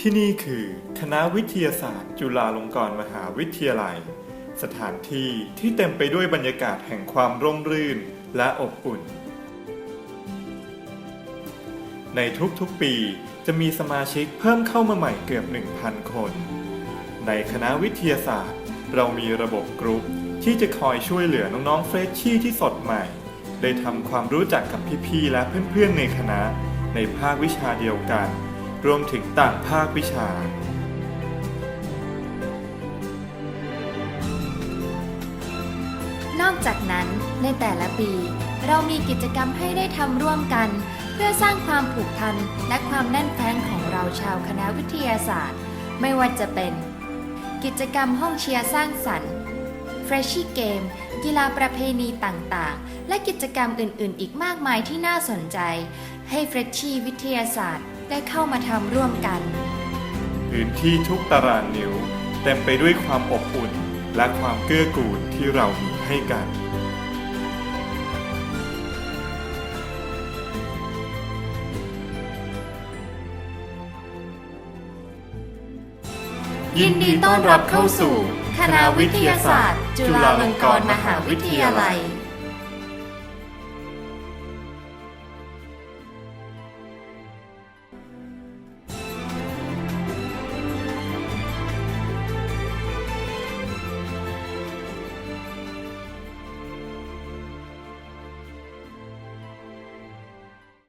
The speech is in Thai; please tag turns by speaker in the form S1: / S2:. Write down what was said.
S1: ที่นี่คือคณะวิทยาศาสตร์ จุฬาลงกรณ์มหาวิทยาลัย สถานที่ที่เต็มไปด้วยบรรยากาศแห่งความร่มรื่นและอบอุ่น ในทุกๆปีจะมีสมาชิกเพิ่มเข้ามาใหม่เกือบ 1,000 คน ในคณะวิทยาศาสตร์ เรามีระบบกรุ๊ปที่จะคอยช่วยเหลือน้องๆเฟรชชี่ที่สดใหม่ ได้ทำความรู้จักกับพี่ๆและเพื่อนๆในคณะ ในภาควิชาเดียวกัน รวมถึงต่างภาควิชา
S2: นอกจากนั้นในแต่ละปี เรามีกิจกรรมให้ได้ทำร่วมกัน เพื่อสร้างความผูกพันและความแน่นแฟ้นของเราชาวคณะวิทยาศาสตร์ ไม่ว่าจะเป็น กิจกรรมห้องเชียร์สร้างสรรค์ Freshie Game กีฬาประเพณีต่างๆ และกิจกรรมอื่นๆ อีกมากมายที่น่าสนใจ ให้ Freshie วิทยาศาสตร์ ได้เข้ามาทำร่วมกัน
S1: พื้นที่ทุกตารางนิ้ว เต็มไปด้วยความอบอุ่น และความเกื้อกูลที่เรามีให้กัน
S2: ยินดีต้อนรับเข้าสู่ คณะวิทยาศาสตร์ จุฬาลงกรณ์มหาวิทยาลัย